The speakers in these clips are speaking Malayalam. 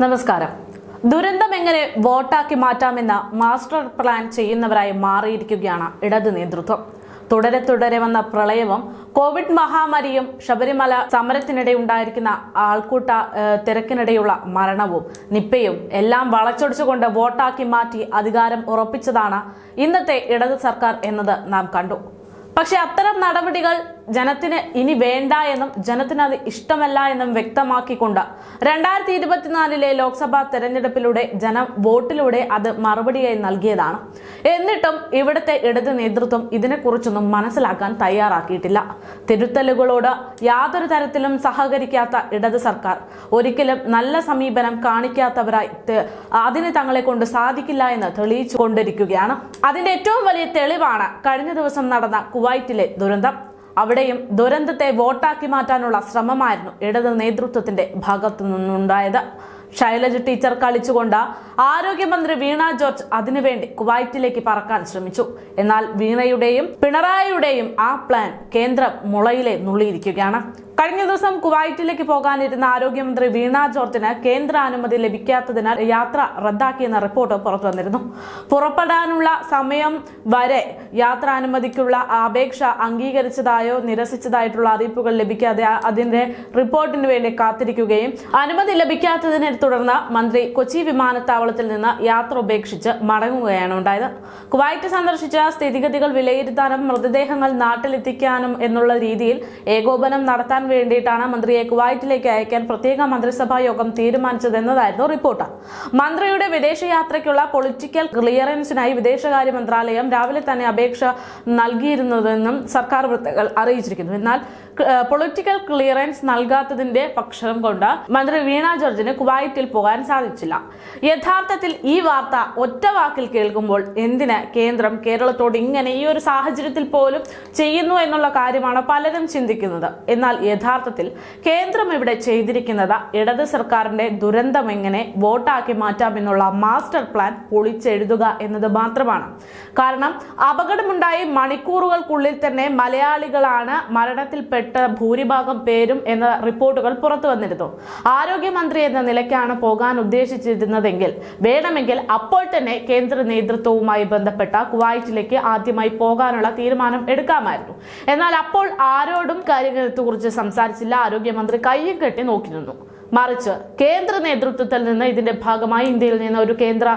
നമസ്കാരം. ദുരന്തം എങ്ങനെ വോട്ടാക്കി മാറ്റാമെന്ന മാസ്റ്റർ പ്ലാൻ ചെയ്യുന്നവരായി മാറിയിരിക്കുകയാണ് ഇടത് നേതൃത്വം. തുടരെ തുടരെ വന്ന പ്രളയവും കോവിഡ് മഹാമാരിയും ശബരിമല സമരത്തിനിടെ ഉണ്ടായിരിക്കുന്ന ആൾക്കൂട്ട തിരക്കിനിടെയുള്ള മരണവും നിപ്പയും എല്ലാം വളച്ചൊടിച്ചുകൊണ്ട് വോട്ടാക്കി മാറ്റി അധികാരം ഉറപ്പിച്ചതാണ് ഇന്നത്തെ ഇടത് സർക്കാർ എന്നത് നാം കണ്ടു. പക്ഷെ അത്തരം നടപടികൾ ജനത്തിന് ഇനി വേണ്ട എന്നും ജനത്തിന് അത് ഇഷ്ടമല്ല എന്നും വ്യക്തമാക്കിക്കൊണ്ട് രണ്ടായിരത്തി ഇരുപത്തിനാലിലെ ലോക്സഭാ തെരഞ്ഞെടുപ്പിലൂടെ ജനം വോട്ടിലൂടെ അത് മറുപടിയായി നൽകിയതാണ്. എന്നിട്ടും ഇവിടുത്തെ ഇടത് നേതൃത്വം ഇതിനെക്കുറിച്ചൊന്നും മനസ്സിലാക്കാൻ തയ്യാറാക്കിയിട്ടില്ല. തിരുത്തലുകളോട് യാതൊരു തരത്തിലും സഹകരിക്കാത്ത ഇടത് സർക്കാർ ഒരിക്കലും നല്ല സമീപനം കാണിക്കാത്തവരായി അതിന് തങ്ങളെ കൊണ്ട് സാധിക്കില്ല എന്ന് തെളിയിച്ചു കൊണ്ടിരിക്കുകയാണ് അതിന്റെ ഏറ്റവും വലിയ തെളിവാണ് കഴിഞ്ഞ ദിവസം നടന്ന കുവൈറ്റിലെ ദുരന്തം. അവിടെയും ദുരന്തത്തെ വോട്ടാക്കി മാറ്റാനുള്ള ശ്രമമായിരുന്നു ഇടത് നേതൃത്വത്തിന്റെ ഭാഗത്തു നിന്നുണ്ടായത്. ശൈലജ ടീച്ചർ കളിച്ചുകൊണ്ട് ആരോഗ്യമന്ത്രി വീണ ജോർജ് അതിനുവേണ്ടി കുവൈറ്റിലേക്ക് പറക്കാൻ ശ്രമിച്ചു. എന്നാൽ വീണയുടെയും പിണറായിയുടെയും ആ പ്ലാൻ കേന്ദ്രം മുളയിലെ നുള്ളിയിരിക്കുകയാണ്. കഴിഞ്ഞ ദിവസം കുവൈറ്റിലേക്ക് പോകാനിരുന്ന ആരോഗ്യമന്ത്രി വീണ ജോർജിന് കേന്ദ്ര അനുമതി ലഭിക്കാത്തതിനാൽ യാത്ര റദ്ദാക്കിയെന്ന റിപ്പോർട്ട് പുറത്തു വന്നിരുന്നു. പുറപ്പെടാനുള്ള സമയം വരെ യാത്രാനുമതിക്കുള്ള അപേക്ഷ അംഗീകരിച്ചതായോ നിരസിച്ചതായിട്ടുള്ള അറിയിപ്പുകൾ ലഭിക്കാതെ അതിന്റെ റിപ്പോർട്ടിന് വേണ്ടി കാത്തിരിക്കുകയും അനുമതി ലഭിക്കാത്തതിനെ തുടർന്ന് മന്ത്രി കൊച്ചി വിമാനത്താവളത്തിൽ നിന്ന് യാത്ര ഉപേക്ഷിച്ച് മടങ്ങുകയാണ് ഉണ്ടായത്. കുവൈറ്റ് സന്ദർശിച്ച സ്ഥിതിഗതികൾ വിലയിരുത്താനും മൃതദേഹങ്ങൾ നാട്ടിലെത്തിക്കാനും എന്നുള്ള രീതിയിൽ ഏകോപനം നടത്താൻ വേണ്ടിയിട്ടാണ് മന്ത്രിയെ കുവൈറ്റിലേക്ക് അയക്കാൻ പ്രത്യേക മന്ത്രിസഭാ യോഗം തീരുമാനിച്ചതെന്നതായിരുന്നു റിപ്പോർട്ട്. മന്ത്രിയുടെ വിദേശയാത്രയ്ക്കുള്ള പൊളിറ്റിക്കൽ ക്ലിയറൻസിനായി വിദേശകാര്യ മന്ത്രാലയം രാവിലെ തന്നെ അപേക്ഷ നൽകിയിരുന്നതെന്നും സർക്കാർ വൃത്തങ്ങൾ അറിയിച്ചിരിക്കുന്നു. എന്നാൽ പൊളിറ്റിക്കൽ ക്ലിയറൻസ് നൽകാത്തതിന്റെ പക്ഷം കൊണ്ട് മന്ത്രി വീണ ജോർജിന് കുവൈറ്റിൽ പോകാൻ സാധിച്ചില്ല. യഥാർത്ഥത്തിൽ ഈ വാർത്ത ഒറ്റ വാക്കിൽ കേൾക്കുമ്പോൾ എന്തിന് കേന്ദ്രം കേരളത്തോട് ഇങ്ങനെ ഈ ഒരു സാഹചര്യത്തിൽ പോലും ചെയ്യുന്നു എന്നുള്ള കാര്യമാണ് പലരും ചിന്തിക്കുന്നത്. എന്നാൽ യഥാർത്ഥത്തിൽ കേന്ദ്രം ഇവിടെ ചെയ്തിരിക്കുന്നത് ഇടത് സർക്കാരിന്റെ ദുരന്തം എങ്ങനെ വോട്ടാക്കി മാറ്റാമെന്നുള്ള മാസ്റ്റർ പ്ലാൻ പൊളിച്ചെഴുതുക എന്നത് മാത്രമാണ്. കാരണം അപകടമുണ്ടായി മണിക്കൂറുകൾക്കുള്ളിൽ തന്നെ മലയാളികളാണ് മരണത്തിൽപ്പെട്ട ഭൂരിഭാഗം പേരും എന്ന റിപ്പോർട്ടുകൾ പുറത്തു വന്നിരുന്നു. ആരോഗ്യമന്ത്രി എന്ന നിലയ്ക്കാണ് പോകാൻ ഉദ്ദേശിച്ചിരുന്നതെങ്കിൽ വേണമെങ്കിൽ അപ്പോൾ തന്നെ കേന്ദ്ര നേതൃത്വവുമായി ബന്ധപ്പെട്ട കുവൈറ്റിലേക്ക് ആദ്യമായി പോകാനുള്ള തീരുമാനം എടുക്കാമായിരുന്നു. എന്നാൽ അപ്പോൾ ആരോടും കാര്യങ്ങളെക്കുറിച്ച് സംസാരിച്ചില്ല. ആരോഗ്യമന്ത്രി കയ്യും കെട്ടി നോക്കി നിന്നു മറിച്ച് കേന്ദ്ര നേതൃത്വത്തിൽ നിന്ന് ഇതിന്റെ ഭാഗമായി ഇന്ത്യയിൽ നിന്ന് ഒരു കേന്ദ്ര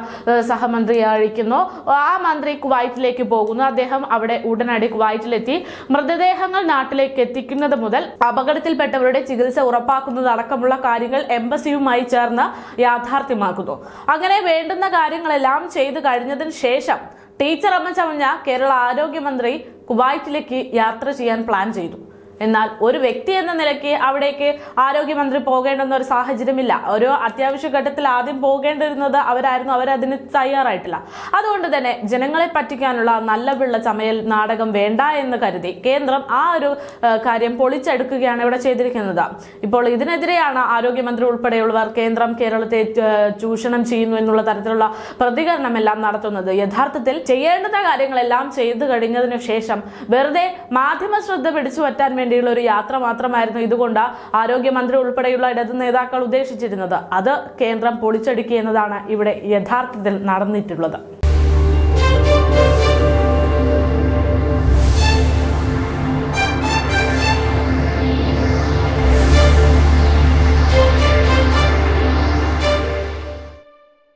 സഹമന്ത്രിയെ അഴിക്കുന്നു ആ മന്ത്രി കുവൈറ്റിലേക്ക് പോകുന്നു. അദ്ദേഹം അവിടെ ഉടനടി കുവൈറ്റിലെത്തി. മൃതദേഹങ്ങൾ നാട്ടിലേക്ക് എത്തിക്കുന്നത് മുതൽ അപകടത്തിൽപ്പെട്ടവരുടെ ചികിത്സ ഉറപ്പാക്കുന്നത് അടക്കമുള്ള കാര്യങ്ങൾ എംബസിയുമായി ചേർന്ന് യാഥാർത്ഥ്യമാക്കുന്നു. അങ്ങനെ വേണ്ടുന്ന കാര്യങ്ങളെല്ലാം ചെയ്തു കഴിഞ്ഞതിന് ശേഷം ടീച്ചർ അമ്മ ചമഞ്ഞ കേരള ആരോഗ്യമന്ത്രി കുവൈറ്റിലേക്ക് യാത്ര ചെയ്യാൻ പ്ലാൻ ചെയ്തു. എന്നാൽ ഒരു വ്യക്തി എന്ന നിലയ്ക്ക് അവിടേക്ക് ആരോഗ്യമന്ത്രി പോകേണ്ടുന്ന ഒരു സാഹചര്യമില്ല. ഒരു അത്യാവശ്യ ഘട്ടത്തിൽ ആദ്യം പോകേണ്ടിരുന്നത് അവരായിരുന്നു. അവരതിന് തയ്യാറായിട്ടില്ല. അതുകൊണ്ട് തന്നെ ജനങ്ങളെ പറ്റിക്കാനുള്ള നല്ല പിള്ള ചമയൽ നാടകം വേണ്ട എന്ന് കരുതി കേന്ദ്രം ആ ഒരു കാര്യം പൊളിച്ചെടുക്കുകയാണ് ഇവിടെ ചെയ്തിരിക്കുന്നത്. ഇപ്പോൾ ഇതിനെതിരെയാണ് ആരോഗ്യമന്ത്രി ഉൾപ്പെടെയുള്ളവർ കേന്ദ്രം കേരളത്തെ ചൂഷണം ചെയ്യുന്നു എന്നുള്ള തരത്തിലുള്ള പ്രതികരണമെല്ലാം നടത്തുന്നത്. യഥാർത്ഥത്തിൽ ചെയ്യേണ്ടുന്ന കാര്യങ്ങളെല്ലാം ചെയ്തു കഴിഞ്ഞതിനു ശേഷം വെറുതെ മാധ്യമ ശ്രദ്ധ പിടിച്ചു പറ്റാൻ വേണ്ടിയുള്ള ഒരു യാത്ര മാത്രമായിരുന്നു ഇതുകൊണ്ട് ആരോഗ്യമന്ത്രി ഉൾപ്പെടെയുള്ള ഇടത് നേതാക്കൾ ഉദ്ദേശിച്ചിരുന്നത്. അത് കേന്ദ്രം പൊളിച്ചടുക്കി എന്നതാണ് ഇവിടെ യഥാർത്ഥത്തിൽ നടന്നിട്ടുള്ളത്.